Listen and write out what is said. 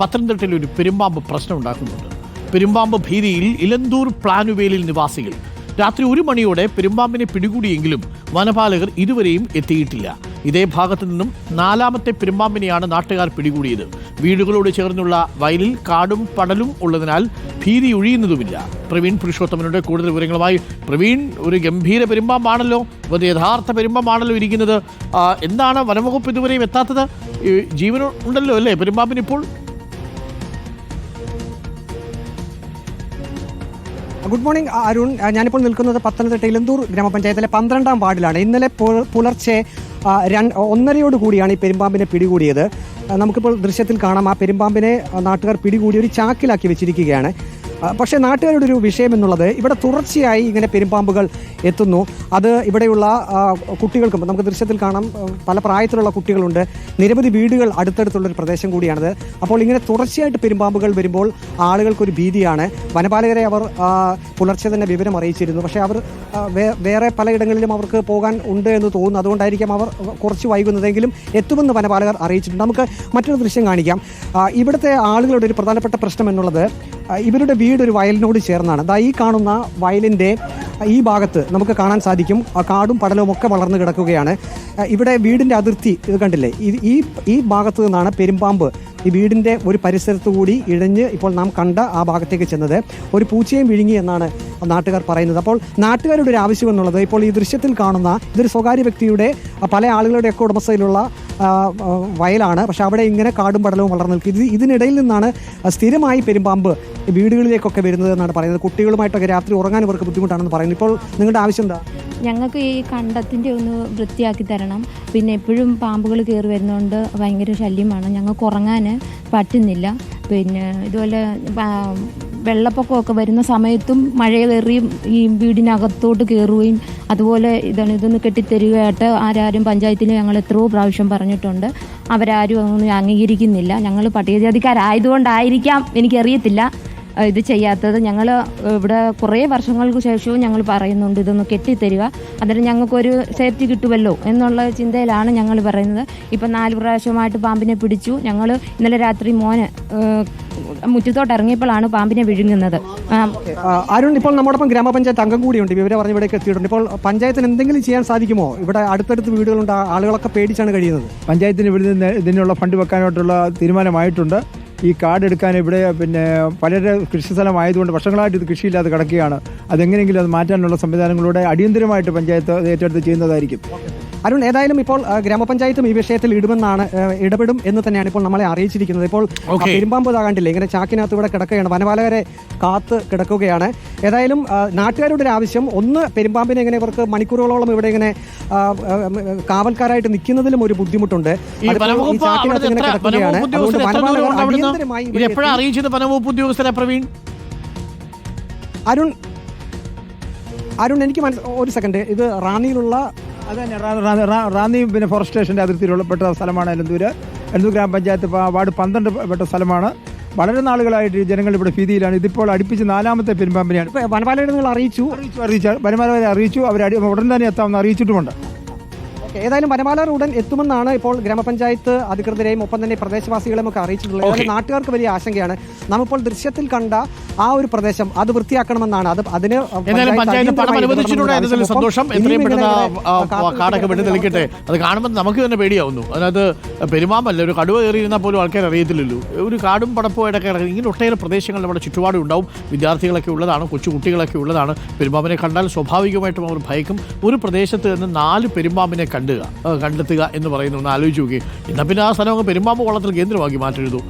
പത്തനംതിട്ടയിൽ ഒരു പെരുമ്പാമ്പ് പ്രശ്നം ഉണ്ടാക്കുന്നുണ്ട്. പെരുമ്പാമ്പ് ഭീതിയിൽ ഇലന്തൂർ പ്ലാനുവേലിൽ നിവാസികൾ. രാത്രി ഒരു മണിയോടെ പെരുമ്പാമ്പിനെ പിടികൂടിയെങ്കിലും വനപാലകർ ഇതുവരെയും എത്തിയിട്ടില്ല. ഇതേ ഭാഗത്തു നിന്നും നാലാമത്തെ പെരുമ്പാമ്പിനെയാണ് നാട്ടുകാർ പിടികൂടിയത്. വീടുകളോട് ചേർന്നുള്ള വയലിൽ കാടും പടലും ഉള്ളതിനാൽ ഭീതി ഒഴിയുന്നതുമില്ല. പ്രവീൺ പുരുഷോത്തമനുടെ കൂടുതൽ വിവരങ്ങളുമായി പ്രവീൺ ഒരു ഗംഭീര പെരുമ്പാമ്പാണല്ലോ. ഒരു യഥാർത്ഥ പെരുമ്പാമ്പാണല്ലോ ഇരിക്കുന്നത്. എന്താണ് വനംവകുപ്പ് ഇതുവരെയും എത്താത്തത്? ജീവനുണ്ടല്ലോ അല്ലേ? പെരുമ്പാമ്പിന് ഗുഡ് മോർണിംഗ് അരുൺ. ഞാനിപ്പോൾ നിൽക്കുന്നത് പത്തനംതിട്ട ഇലന്തൂർ ഗ്രാമപഞ്ചായത്തിലെ പന്ത്രണ്ടാം വാർഡിലാണ്. ഇന്നലെ പുലർച്ചെ ഒന്നരയോട് കൂടിയാണ് ഈ പെരുമ്പാമ്പിനെ പിടികൂടിയത്. നമുക്കിപ്പോൾ ദൃശ്യത്തിൽ കാണാം. ആ പെരുമ്പാമ്പിനെ നാട്ടുകാർ പിടികൂടി ഒരു ചാക്കിലാക്കി വെച്ചിരിക്കുകയാണ്. പക്ഷേ നാട്ടുകാരുടെ ഒരു വിഷയം എന്നുള്ളത് ഇവിടെ തുടർച്ചയായി ഇങ്ങനെ പെരുമ്പാമ്പുകൾ എത്തുന്നു. അത് ഇവിടെയുള്ള കുട്ടികൾക്കും നമുക്ക് ദൃശ്യത്തിൽ കാണാം പല പ്രായത്തിലുള്ള കുട്ടികളുണ്ട്. നിരവധി വീടുകൾ അടുത്തടുത്തുള്ള ഒരു പ്രദേശം കൂടിയാണിത്. അപ്പോൾ ഇങ്ങനെ തുടർച്ചയായിട്ട് പെരുമ്പാമ്പുകൾ വരുമ്പോൾ ആളുകൾക്കൊരു ഭീതിയാണ്. വനപാലകരെ അവർ പുലർച്ചെ തന്നെ വിവരം അറിയിച്ചിരുന്നു. പക്ഷേ അവർ വേറെ പലയിടങ്ങളിലും അവർക്ക് പോകാൻ ഉണ്ട് എന്ന് തോന്നുന്നു. അതുകൊണ്ടായിരിക്കാം അവർ കുറച്ച് വൈകുന്നതെങ്കിലും എത്തുമെന്ന് വനപാലകർ അറിയിച്ചിട്ടുണ്ട്. നമുക്ക് മറ്റൊരു ദൃശ്യം കാണിക്കാം. ഇവിടുത്തെ ആളുകളുടെ ഒരു പ്രധാനപ്പെട്ട പ്രശ്നം എന്നുള്ളത് ഇവരുടെ വീട് ഒരു വയലിനോട് ചേർന്നാണ്. ദാ ഈ കാണുന്ന വയലിന്റെ ഈ ഭാഗത്ത് നമുക്ക് കാണാൻ സാധിക്കും. കാടും പടലവും ഒക്കെ വളർന്നു കിടക്കുകയാണ്. ഇവിടെ വീടിന്റെ അതിർത്തി ഇത് കണ്ടില്ലേ? ഈ ഈ ഭാഗത്ത് നിന്നാണ് പെരുമ്പാമ്പ് ഈ വീടിന്റെ ഒരു പരിസരത്ത് കൂടി ഇഴഞ്ഞ് ഇപ്പോൾ നാം കണ്ട ആ ഭാഗത്തേക്ക് ചെന്നത്. ഒരു പൂച്ചയും വിഴുങ്ങി എന്നാണ് നാട്ടുകാർ പറയുന്നത്. അപ്പോൾ നാട്ടുകാരുടെ ഒരു ആവശ്യം എന്നുള്ളത് ഇപ്പോൾ ഈ ദൃശ്യത്തിൽ കാണുന്ന ഇതൊരു സ്വകാര്യ വ്യക്തിയുടെ പല ആളുകളുടെയൊക്കെ ഉടമസ്ഥയിലുള്ള വയലാണ്. പക്ഷെ അവിടെ ഇങ്ങനെ കാടും പടലവും വളർന്നു നിൽക്കും. ഇത് ഇതിനിടയിൽ നിന്നാണ് സ്ഥിരമായി പെരുമ്പാമ്പ് വീടുകളിലേക്കൊക്കെ വരുന്നത് എന്നാണ് പറയുന്നത്. കുട്ടികളുമായിട്ടൊക്കെ രാത്രി ഉറങ്ങാൻ ഇവർക്ക് ബുദ്ധിമുട്ടാണെന്ന് പറയുന്നത് ഇപ്പോൾ നിങ്ങളുടെ ആവശ്യം എന്താ? ഞങ്ങൾക്ക് ഈ കണ്ടത്തിന്റെ ഒന്ന് വൃത്തിയാക്കി തരണം. പിന്നെ എപ്പോഴും പാമ്പുകൾ കയറി വരുന്നതുകൊണ്ട് ഭയങ്കര ശല്യമാണ്. ഞങ്ങൾക്ക് ഉറങ്ങാൻ പറ്റുന്നില്ല. പിന്നെ ഇതുപോലെ വെള്ളപ്പൊക്കമൊക്കെ വരുന്ന സമയത്തും മഴ കയറിയും ഈ വീടിനകത്തോട്ട് കയറുകയും അതുപോലെ ഇതാണ് ഇതൊന്ന് കെട്ടിത്തരികയായിട്ട് ആരാരും പഞ്ചായത്തിൽ ഞങ്ങൾ എത്രയോ പ്രാവശ്യം പറഞ്ഞിട്ടുണ്ട്. അവരാരും ഒന്നും അംഗീകരിക്കുന്നില്ല. ഞങ്ങൾ പട്ടികജാതിക്കാരായതുകൊണ്ടായിരിക്കാം എനിക്കറിയത്തില്ല ഇത് ചെയ്യാത്തത്. ഞങ്ങൾ ഇവിടെ കുറേ വർഷങ്ങൾക്ക് ശേഷവും ഞങ്ങൾ പറയുന്നുണ്ട് ഇതൊന്ന് കെട്ടിത്തരിക. അന്നേരം ഞങ്ങൾക്കൊരു സേഫ്റ്റി കിട്ടുമല്ലോ എന്നുള്ള ചിന്തയിലാണ് ഞങ്ങൾ പറയുന്നത്. ഇപ്പം നാല് പ്രാവശ്യമായിട്ട് പാമ്പിനെ പിടിച്ചു. ഞങ്ങൾ ഇന്നലെ രാത്രി മോന് മുറ്റത്തോട്ട് ഇറങ്ങിയപ്പോഴാണ് പാമ്പിനെ വിഴുങ്ങുന്നത്. അരുൺ ഇപ്പോൾ നമ്മോടൊപ്പം ഗ്രാമപഞ്ചായത്ത് അംഗം കൂടിയുണ്ട്. വിവരം പറഞ്ഞ് ഇവിടേക്ക് എത്തിയിട്ടുണ്ട്. ഇപ്പോൾ പഞ്ചായത്തിന് എന്തെങ്കിലും ചെയ്യാൻ സാധിക്കുമോ? ഇവിടെ അടുത്തടുത്ത് വീടുകളുണ്ട്. ആളുകളൊക്കെ പേടിച്ചാണ് കഴിയുന്നത്. പഞ്ചായത്തിന് ഇവിടെ നിന്ന് ഇതിനുള്ള ഫണ്ട് വെക്കാനായിട്ടുള്ള തീരുമാനമായിട്ടുണ്ട്. ഈ കാർഡ് എടുക്കാൻ ഇവിടെ പിന്നെ പലരുടെ കൃഷി സ്ഥലമായതുകൊണ്ട് വർഷങ്ങളായിട്ട് ഇത് കൃഷിയില്ലാതെ കിടക്കുകയാണ്. അതെങ്ങനെയെങ്കിലും അത് മാറ്റാനുള്ള സംവിധാനങ്ങളൂടെ അടിയന്തരമായിട്ട് പഞ്ചായത്ത് ഏറ്റെടുത്ത് ചെയ്യുന്നതായിരിക്കും. അരുൺ ഏതായാലും ഇപ്പോൾ ഗ്രാമപഞ്ചായത്തും ഈ വിഷയത്തിൽ ഇടുമെന്നാണ് ഇടപെടും എന്ന് തന്നെയാണ് ഇപ്പോൾ നമ്മളെ അറിയിച്ചിരിക്കുന്നത്. ഇപ്പോൾ. പെരുമ്പാമ്പ് ഇതാ ഇങ്ങനെ ചാക്കിനകത്ത് ഇവിടെ കിടക്കുകയാണ് വനപാലകരെ കാത്ത് കിടക്കുകയാണ്. ഏതായാലും നാട്ടുകാരുടെ ഒരു ആവശ്യം ഒന്ന് പെരുമ്പാമ്പിനെ ഇങ്ങനെ ഇവർക്ക് മണിക്കൂറുകളോളം ഇവിടെ ഇങ്ങനെ കാവൽക്കാരായിട്ട് നിൽക്കുന്നതിലും ഒരു ബുദ്ധിമുട്ടുണ്ട്. ചാക്കിനകത്ത് ഇങ്ങനെ കിടക്കുകയാണ്. അതുകൊണ്ട് വനപാലകർ അടിയന്തരമായി. അറിയിച്ചത് വനംവകുപ്പ് ഉദ്യോഗസ്ഥരെ പ്രവീൺ? അരുൺ അരുൺ എനിക്ക് മനസ്സ് ഒരു സെക്കൻഡ് ഇത് റാന്നിയിലുള്ള അത് തന്നെ റാന്നി പിന്നെ ഫോറസ്റ്റ് സ്റ്റേഷന്റെ അതിർത്തിയിലുള്ള പെട്ട സ്ഥലമാണ് എലന്തൂര് എലന്തൂർ ഗ്രാമപഞ്ചായത്ത് വാർഡ് പന്ത്രണ്ട് പെട്ട സ്ഥലമാണ്. വളരെ നാളുകളായിട്ട് ജനങ്ങൾ ഇവിടെ ഭീതിയിലാണ്. ഇതിപ്പോൾ അടുപ്പിച്ച് നാലാമത്തെ പെരുമ്പാമ്പനെയാണ്. വനപാലകരെ നിങ്ങൾ അറിയിച്ചു? അറിയിച്ചു അറിയിച്ചു. വനപാലകരെ അറിയിച്ചു. അവർ ഉടൻ തന്നെ എത്താമെന്ന് അറിയിച്ചിട്ടുമുണ്ട്. ഏതായാലും വനപാല ഉടൻ എത്തുമെന്നാണ് ഇപ്പോൾ ഗ്രാമപഞ്ചായത്ത് അധികൃതരെയും ഒപ്പം തന്നെ പ്രദേശവാസികളെയും ഒക്കെ അറിയിച്ചിട്ടുള്ളത്. അതായത് ഏതായാലും നാട്ടുകാർക്ക് വലിയ ആശങ്കയാണ്. നാം ഇപ്പോൾ ദൃശ്യത്തിൽ കണ്ട ആ ഒരു പ്രദേശം അത് വൃത്തിയാക്കണമെന്നാണ്. അത് അതിന്. സന്തോഷം? എത്രയും പെട്ടെന്ന് കാടൊക്കെ വെട്ടി തെളിക്കട്ടെ. അത് കാണുമ്പോൾ നമുക്ക് തന്നെ പേടിയാവുന്നു. അതിനകത്ത് പെരുമാമല്ല ഒരു കടുവ കയറിയിരുന്നാൽ പോലും ആൾക്കാർ അറിയത്തില്ലല്ലോ. ഒരു കാടും പടപ്പുമായിട്ടൊക്കെ ഇറങ്ങി ഇങ്ങനെ ഒട്ടേറെ പ്രദേശങ്ങൾ നമ്മുടെ ചുറ്റുപാടും ഉണ്ടാവും. വിദ്യാർത്ഥികളൊക്കെ ഉള്ളതാണ് കൊച്ചു കുട്ടികളൊക്കെ ഉള്ളതാണ്. പെരുമാമിനെ കണ്ടാൽ സ്വാഭാവികമായിട്ടും അവർ ഭയക്കും. ഒരു പ്രദേശത്ത് നിന്ന് നാല് പെരുമ്പാമ്പിനെ കണ്ടുക. കണ്ടെത്തുക എന്ന് പറയുന്ന ഒന്ന് ആലോചിച്ച് നോക്കി. എന്നാൽ പിന്നെ ആ സ്ഥലം അങ്ങ് പെരുമ്പാമ്പ് വള്ളത്തിൽ കേന്ദ്രമാക്കി മാറ്റരുത്.